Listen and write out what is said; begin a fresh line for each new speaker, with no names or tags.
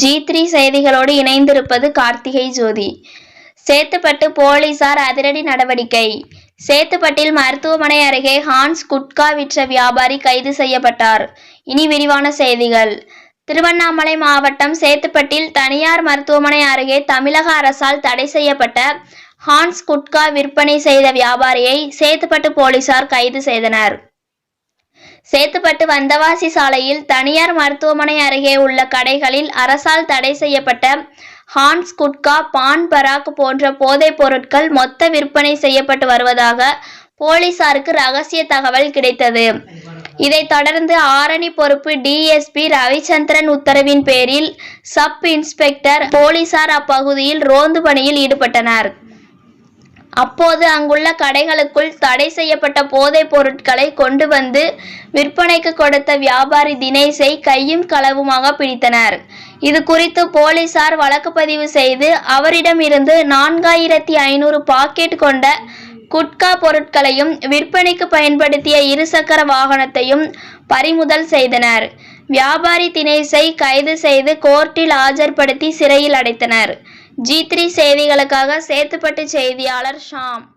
G three செய்திகளோடு இணைந்திருப்பது கார்த்திகை ஜோதி. சேத்துப்பட்டு போலீசார் அதிரடி நடவடிக்கை. சேத்துப்பட்டில் மருத்துவமனை அருகே ஹான்ஸ் குட்கா விற்ற வியாபாரி கைது செய்யப்பட்டார். இனி விரிவான செய்திகள். திருவண்ணாமலை மாவட்டம் சேத்துப்பட்டில் தனியார் மருத்துவமனை அருகே தமிழக அரசால் தடை செய்யப்பட்ட ஹான்ஸ் குட்கா விற்பனை செய்த வியாபாரியை சேத்துப்பட்டு போலீசார் கைது செய்தனர். சேத்துப்பட்டு வந்தவாசி சாலையில் தனியார் மருத்துவமனை அருகே உள்ள கடைகளில் அரசால் தடை செய்யப்பட்ட ஹான்ஸ் குட்கா பான் பராக் போன்ற போதைப் பொருட்கள் மொத்த விற்பனை செய்யப்பட்டு வருவதாக போலீசாருக்கு ரகசிய தகவல் கிடைத்தது. இதைத் தொடர்ந்து ஆரணி பொறுப்பு டிஎஸ்பி ரவிச்சந்திரன் உத்தரவின் பேரில் சப் இன்ஸ்பெக்டர் போலீசார் அப்பகுதியில் ரோந்து பணியில் ஈடுபட்டனர். அப்போது அங்குள்ள கடைகளுக்குள் தடை செய்யப்பட்ட போதைப் பொருட்களை கொண்டு வந்து விற்பனைக்கு கொடுத்த வியாபாரி தினேஷை கையும் களவுமாக பிடித்தனர். இது குறித்து போலீசார் வழக்கு பதிவு செய்து அவரிடமிருந்து நான்காயிரத்தி ஐநூறு பாக்கெட் கொண்ட குட்கா பொருட்களையும் விற்பனைக்கு பயன்படுத்திய இருசக்கர வாகனத்தையும் பறிமுதல் செய்தனர். வியாபாரி தினேஷை கைது செய்து கோர்ட்டில் ஆஜர்படுத்தி சிறையில் அடைத்தனர். ஜி த்ரீ செய்திகளுக்காக சேத்துப்பட்டு செய்தியாளர் ஷாம்.